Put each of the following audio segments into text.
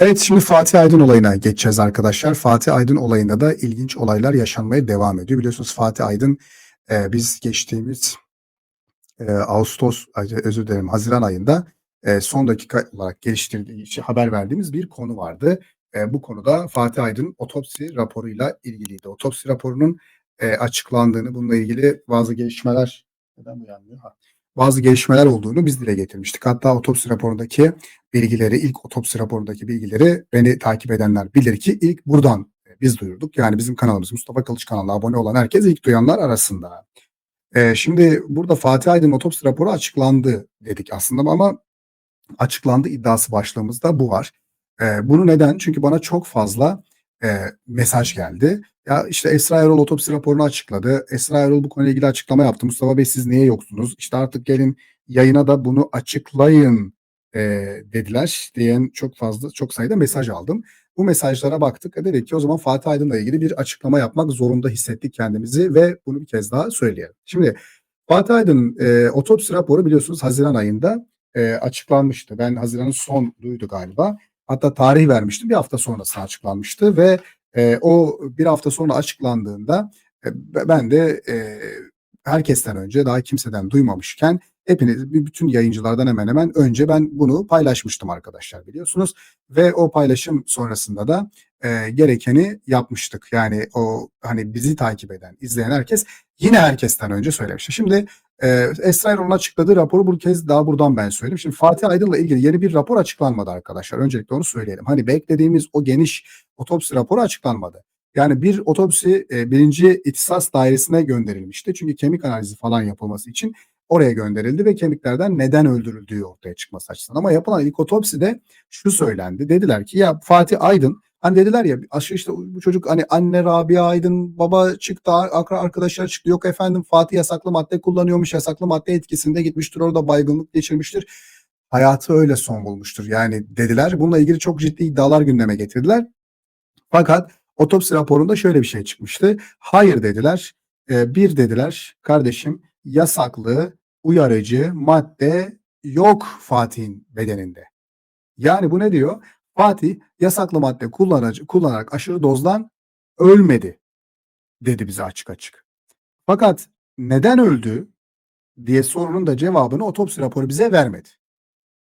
Evet şimdi Fatih Aydın olayına geçeceğiz arkadaşlar. Fatih Aydın olayında da ilginç olaylar yaşanmaya devam ediyor. Biliyorsunuz Fatih Aydın e, biz geçtiğimiz e, Ağustos, özür dilerim Haziran ayında e, son dakika olarak geliştirdiği, işte haber verdiğimiz bir konu vardı. E, bu konuda Fatih Aydın otopsi raporuyla ilgiliydi. Otopsi raporunun e, açıklandığını, bununla ilgili bazı gelişmeler neden uyanmıyor? Bazı gelişmeler olduğunu biz dile getirmiştik. Hatta otopsi raporundaki bilgileri, ilk otopsi raporundaki bilgileri beni takip edenler bilir ki ilk buradan e, biz duyurduk. Yani bizim kanalımız Mustafa Kılıç kanalına abone olan herkes ilk duyanlar arasında. Ee, şimdi burada Fatih Aydın otopsi raporu açıklandı dedik aslında ama açıklandı iddiası başlığımızda bu var. Ee, bunu neden? Çünkü bana çok fazla e, mesaj geldi. Ya işte Esra Erol otopsi raporunu açıkladı. Esra Erol bu konuyla ilgili açıklama yaptı. Mustafa Bey siz niye yoksunuz? İşte artık gelin yayına da bunu açıklayın e, dediler diyen çok fazla çok sayıda mesaj aldım. Bu mesajlara baktık ve dedik ki o zaman Fatih Aydın'la ilgili bir açıklama yapmak zorunda hissettik kendimizi ve bunu bir kez daha söyleyelim. Şimdi Fatih Aydın e, otopsi raporu biliyorsunuz Haziran ayında e, açıklanmıştı. Ben Haziran'ın son duydu galiba. Hatta tarih vermiştim. Bir hafta sonrası açıklanmıştı ve e, o bir hafta sonra açıklandığında e, ben de e, herkesten önce daha kimseden duymamışken hepiniz bütün yayıncılardan hemen hemen önce ben bunu paylaşmıştım arkadaşlar biliyorsunuz ve o paylaşım sonrasında da e, gerekeni yapmıştık. Yani o hani bizi takip eden, izleyen herkes yine herkesten önce söylemişti. Şimdi e, Esra Erol'un açıkladığı raporu bu kez daha buradan ben söyleyeyim. Şimdi Fatih Aydın'la ilgili yeni bir rapor açıklanmadı arkadaşlar. Öncelikle onu söyleyelim. Hani beklediğimiz o geniş otopsi raporu açıklanmadı. Yani bir otopsi e, birinci ihtisas dairesine gönderilmişti. Çünkü kemik analizi falan yapılması için oraya gönderildi ve kemiklerden neden öldürüldüğü ortaya çıkması açısından. Ama yapılan ilk otopside şu söylendi. Dediler ki ya Fatih Aydın hani dediler ya aşı işte bu çocuk hani anne Rabia Aydın baba çıktı arkadaşlar çıktı yok efendim Fatih yasaklı madde kullanıyormuş yasaklı madde etkisinde gitmiştir orada baygınlık geçirmiştir. Hayatı öyle son bulmuştur yani dediler. Bununla ilgili çok ciddi iddialar gündeme getirdiler. Fakat otopsi raporunda şöyle bir şey çıkmıştı. Hayır dediler. E, bir dediler kardeşim yasaklı uyarıcı madde yok Fatih'in bedeninde. Yani bu ne diyor? Fatih yasaklı madde kullanarak aşırı dozdan ölmedi dedi bize açık açık. Fakat neden öldü diye sorunun da cevabını otopsi raporu bize vermedi.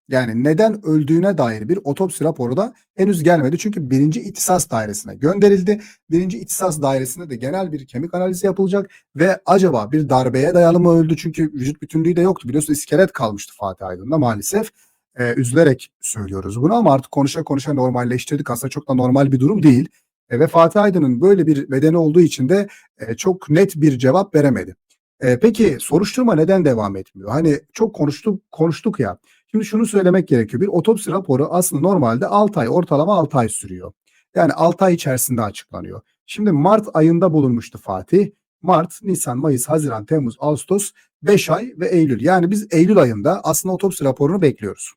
Yani neden öldüğüne dair bir otopsi raporu da henüz gelmedi. Çünkü birinci ihtisas dairesine gönderildi. Birinci ihtisas dairesinde de genel bir kemik analizi yapılacak ve acaba bir darbeye dayalı mı öldü? Çünkü vücut bütünlüğü de yoktu. Biliyorsunuz iskelet kalmıştı Fatih Aydın'da maalesef. Ee, üzülerek söylüyoruz bunu ama artık konuşa konuşa normalleştirdik. Aslında çok da normal bir durum değil. E, ve Fatih Aydın'ın böyle bir bedeni olduğu için de e, çok net bir cevap veremedi. E, peki soruşturma neden devam etmiyor? Hani çok konuştuk konuştuk ya. Şimdi şunu söylemek gerekiyor. Bir otopsi raporu aslında normalde 6 ay, ortalama 6 ay sürüyor. Yani 6 ay içerisinde açıklanıyor. Şimdi Mart ayında bulunmuştu Fatih. Mart, Nisan, Mayıs, Haziran, Temmuz, Ağustos 5 ay ve Eylül. Yani biz Eylül ayında aslında otopsi raporunu bekliyoruz.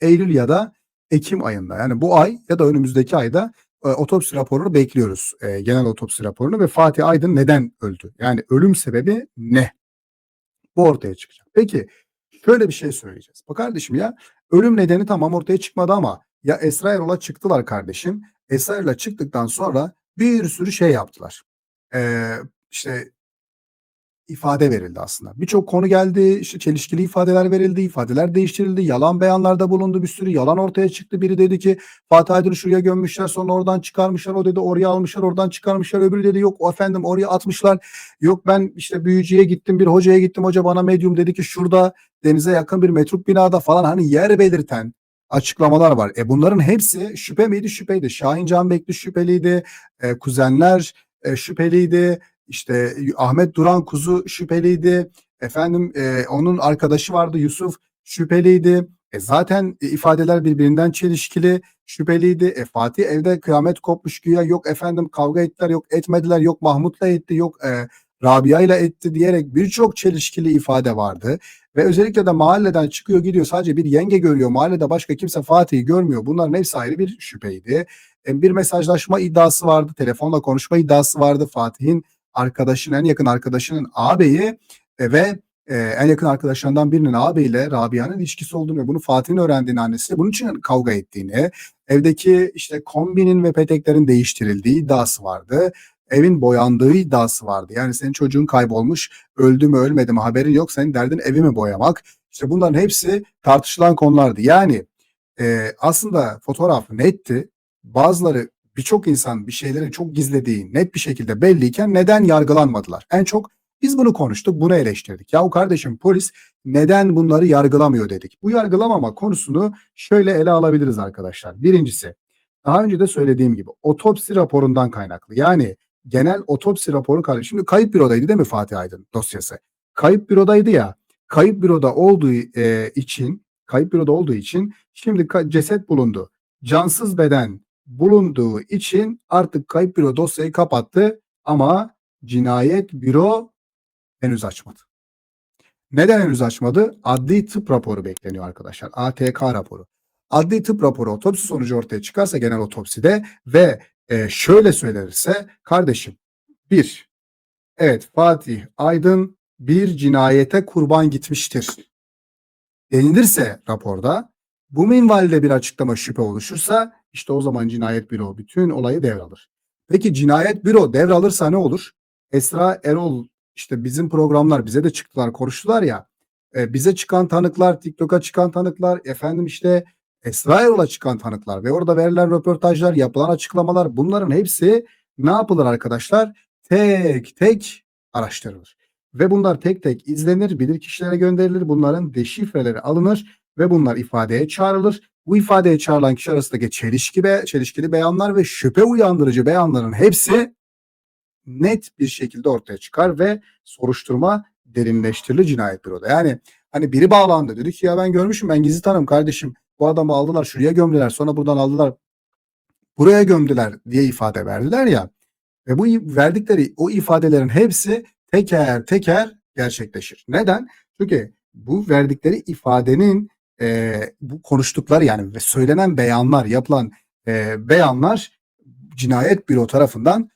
Eylül ya da Ekim ayında yani bu ay ya da önümüzdeki ayda e, otopsi raporunu bekliyoruz. E, genel otopsi raporunu ve Fatih Aydın neden öldü? Yani ölüm sebebi ne? Bu ortaya çıkacak. Peki şöyle bir şey söyleyeceğiz. Bak kardeşim ya ölüm nedeni tamam ortaya çıkmadı ama ya Esra Erol'a çıktılar kardeşim. Esra Erol'a çıktıktan sonra bir sürü şey yaptılar. Ee, işte ifade verildi aslında. Birçok konu geldi, işte çelişkili ifadeler verildi, ifadeler değiştirildi, yalan beyanlarda bulundu bir sürü yalan ortaya çıktı. Biri dedi ki Fatih Aydın'ı şuraya gömmüşler sonra oradan çıkarmışlar, o dedi oraya almışlar oradan çıkarmışlar, öbürü dedi yok efendim oraya atmışlar. Yok ben işte büyücüye gittim bir hocaya gittim hoca bana medyum dedi ki şurada denize yakın bir metruk binada falan hani yer belirten açıklamalar var. E bunların hepsi şüphe miydi? Şüpheydi. Şahin Can Bekli şüpheliydi. E, kuzenler e, şüpheliydi. İşte Ahmet Duran Kuzu şüpheliydi. Efendim e, onun arkadaşı vardı Yusuf şüpheliydi. E zaten ifadeler birbirinden çelişkili şüpheliydi. E Fatih evde kıyamet kopmuş güya yok efendim kavga ettiler yok etmediler yok Mahmut'la etti yok e, Rabia ile etti diyerek birçok çelişkili ifade vardı. Ve özellikle de mahalleden çıkıyor gidiyor sadece bir yenge görüyor. Mahallede başka kimse Fatih'i görmüyor. Bunların hepsi ayrı bir şüpheydi. E, bir mesajlaşma iddiası vardı. Telefonla konuşma iddiası vardı. Fatih'in arkadaşının en yakın arkadaşının ağabeyi e, ve e, en yakın arkadaşlarından birinin ağabeyiyle Rabia'nın ilişkisi olduğunu ve bunu Fatih'in öğrendiğini annesi bunun için kavga ettiğini, evdeki işte kombinin ve peteklerin değiştirildiği iddiası vardı. Evin boyandığı iddiası vardı. Yani senin çocuğun kaybolmuş, öldü mü ölmedi mi haberin yok. Senin derdin evi mi boyamak? İşte bunların hepsi tartışılan konulardı. Yani e, aslında fotoğraf netti. Bazıları birçok insan bir şeyleri çok gizlediği net bir şekilde belliyken neden yargılanmadılar? En çok biz bunu konuştuk, bunu eleştirdik. Yahu kardeşim polis neden bunları yargılamıyor dedik. Bu yargılamama konusunu şöyle ele alabiliriz arkadaşlar. Birincisi, daha önce de söylediğim gibi otopsi raporundan kaynaklı. Yani genel otopsi raporu karşı. Şimdi kayıp bürodaydı değil mi Fatih Aydın dosyası? Kayıp bürodaydı ya. Kayıp büroda olduğu e, için, kayıp büroda olduğu için şimdi ceset bulundu. Cansız beden bulunduğu için artık kayıp büro dosyayı kapattı ama cinayet büro henüz açmadı. Neden henüz açmadı? Adli tıp raporu bekleniyor arkadaşlar. ATK raporu. Adli tıp raporu otopsi sonucu ortaya çıkarsa genel otopside ve e, şöyle söylenirse kardeşim bir evet Fatih Aydın bir cinayete kurban gitmiştir denilirse raporda bu minvalde bir açıklama şüphe oluşursa işte o zaman cinayet büro bütün olayı devralır. Peki cinayet büro devralırsa ne olur? Esra Erol işte bizim programlar bize de çıktılar konuştular ya e, bize çıkan tanıklar TikTok'a çıkan tanıklar efendim işte Esra Erol'a çıkan tanıklar ve orada verilen röportajlar yapılan açıklamalar bunların hepsi ne yapılır arkadaşlar? Tek tek araştırılır. Ve bunlar tek tek izlenir, bilir kişilere gönderilir. Bunların deşifreleri alınır ve bunlar ifadeye çağrılır. Bu ifadeye çağrılan kişi arasındaki çelişki ve çelişkili beyanlar ve şüphe uyandırıcı beyanların hepsi net bir şekilde ortaya çıkar ve soruşturma derinleştirilir cinayet büroda. Yani hani biri bağlandı dedi ki ya ben görmüşüm ben gizli tanım kardeşim bu adamı aldılar şuraya gömdüler sonra buradan aldılar buraya gömdüler diye ifade verdiler ya ve bu verdikleri o ifadelerin hepsi teker teker gerçekleşir. Neden? Çünkü bu verdikleri ifadenin e, bu konuştukları yani ve söylenen beyanlar yapılan e, beyanlar cinayet büro tarafından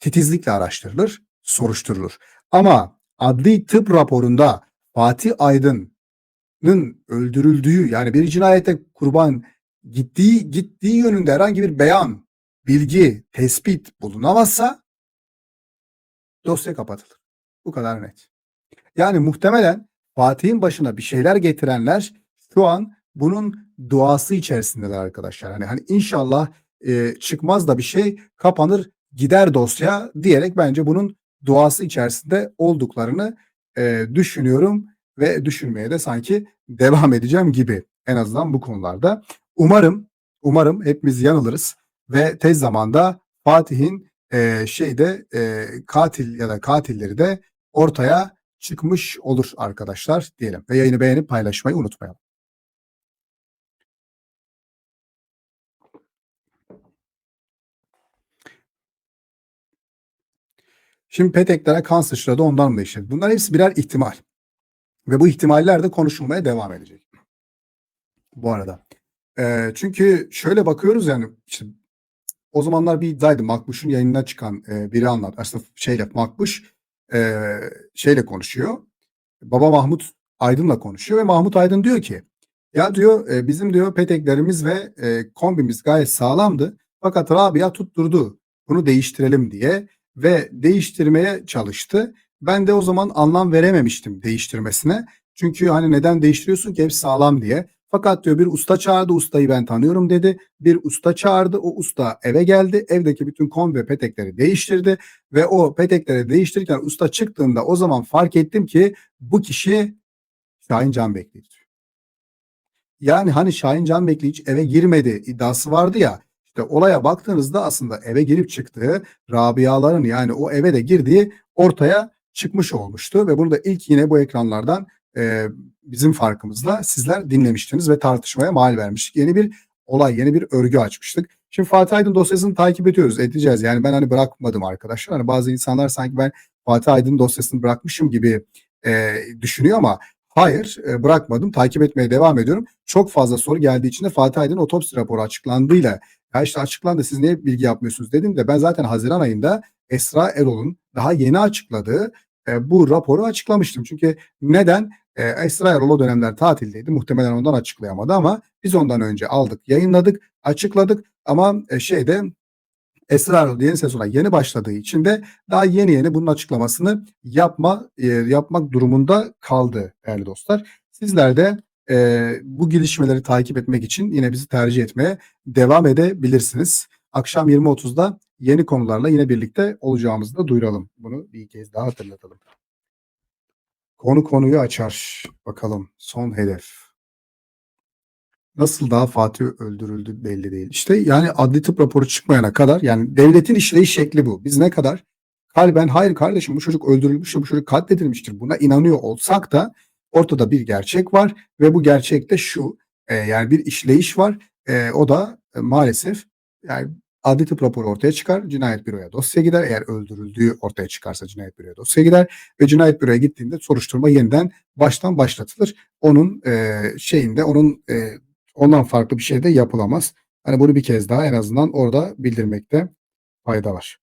titizlikle araştırılır, soruşturulur. Ama adli tıp raporunda Fatih Aydın'ın öldürüldüğü yani bir cinayete kurban gittiği gittiği yönünde herhangi bir beyan, bilgi, tespit bulunamazsa dosya kapatılır. Bu kadar net. Yani muhtemelen Fatih'in başına bir şeyler getirenler şu an bunun duası içerisindeler arkadaşlar. Hani hani inşallah e, çıkmaz da bir şey kapanır gider dosya diyerek bence bunun duası içerisinde olduklarını e, düşünüyorum ve düşünmeye de sanki devam edeceğim gibi en azından bu konularda. Umarım umarım hepimiz yanılırız ve tez zamanda Fatih'in e, şeyde e, katil ya da katilleri de ortaya çıkmış olur arkadaşlar diyelim. Ve yayını beğenip paylaşmayı unutmayalım. Şimdi peteklere kan sıçradı ondan mı işte? Bunlar hepsi birer ihtimal. Ve bu ihtimaller de konuşulmaya devam edecek. Bu arada. E, çünkü şöyle bakıyoruz yani işte o zamanlar bir iddiaydı. Makbuş'un yayınına çıkan e, biri anlat. Aslında şeyle Makbuş e, şeyle konuşuyor. Baba Mahmut Aydın'la konuşuyor ve Mahmut Aydın diyor ki ya diyor e, bizim diyor peteklerimiz ve e, kombimiz gayet sağlamdı. Fakat Rabia tutturdu bunu değiştirelim diye ve değiştirmeye çalıştı. Ben de o zaman anlam verememiştim değiştirmesine. Çünkü hani neden değiştiriyorsun ki hep sağlam diye. Fakat diyor bir usta çağırdı ustayı ben tanıyorum dedi. Bir usta çağırdı o usta eve geldi. Evdeki bütün kom ve petekleri değiştirdi. Ve o petekleri değiştirirken usta çıktığında o zaman fark ettim ki bu kişi Şahin Can Bekleyici. Yani hani Şahin Can Bekleyici eve girmedi iddiası vardı ya. İşte olaya baktığınızda aslında eve girip çıktığı Rabiaların yani o eve de girdiği ortaya çıkmış olmuştu. Ve bunu da ilk yine bu ekranlardan e, bizim farkımızla sizler dinlemiştiniz ve tartışmaya mal vermiştik. Yeni bir olay, yeni bir örgü açmıştık. Şimdi Fatih Aydın dosyasını takip ediyoruz, edeceğiz. Yani ben hani bırakmadım arkadaşlar. Hani bazı insanlar sanki ben Fatih Aydın dosyasını bırakmışım gibi e, düşünüyor ama hayır e, bırakmadım. Takip etmeye devam ediyorum. Çok fazla soru geldiği için de Fatih Aydın otopsi raporu açıklandığıyla ya işte açıklandı siz niye bilgi yapmıyorsunuz dedim de ben zaten Haziran ayında Esra Erol'un daha yeni açıkladığı eee, bu raporu açıklamıştım. Çünkü neden? Eee, Esra Erol o dönemler tatildeydi. Muhtemelen ondan açıklayamadı ama biz ondan önce aldık, yayınladık, açıkladık ama, eee, şeyde Esra Erol yeni sezona yeni başladığı için de daha yeni yeni bunun açıklamasını yapma eee, yapmak durumunda kaldı değerli dostlar. Sizler de, eee, bu gelişmeleri takip etmek için yine bizi tercih etmeye devam edebilirsiniz. Akşam 20.30'da yeni konularla yine birlikte olacağımızı da duyuralım. Bunu bir kez daha hatırlatalım. Konu konuyu açar. Bakalım son hedef. Nasıl daha Fatih öldürüldü belli değil. İşte yani adli tıp raporu çıkmayana kadar yani devletin işleyiş şekli bu. Biz ne kadar kalben hayır kardeşim bu çocuk öldürülmüştür, bu çocuk katledilmiştir buna inanıyor olsak da ortada bir gerçek var ve bu gerçek de şu eee, yani bir işleyiş var. Eee, o da e, maalesef yani adli tıp raporu ortaya çıkar. Cinayet büroya dosya gider. Eğer öldürüldüğü ortaya çıkarsa cinayet büroya dosya gider ve cinayet büroya gittiğinde soruşturma yeniden baştan başlatılır. Onun eee, şeyinde onun eee, ondan farklı bir şey de yapılamaz. Hani bunu bir kez daha en azından orada bildirmekte fayda var.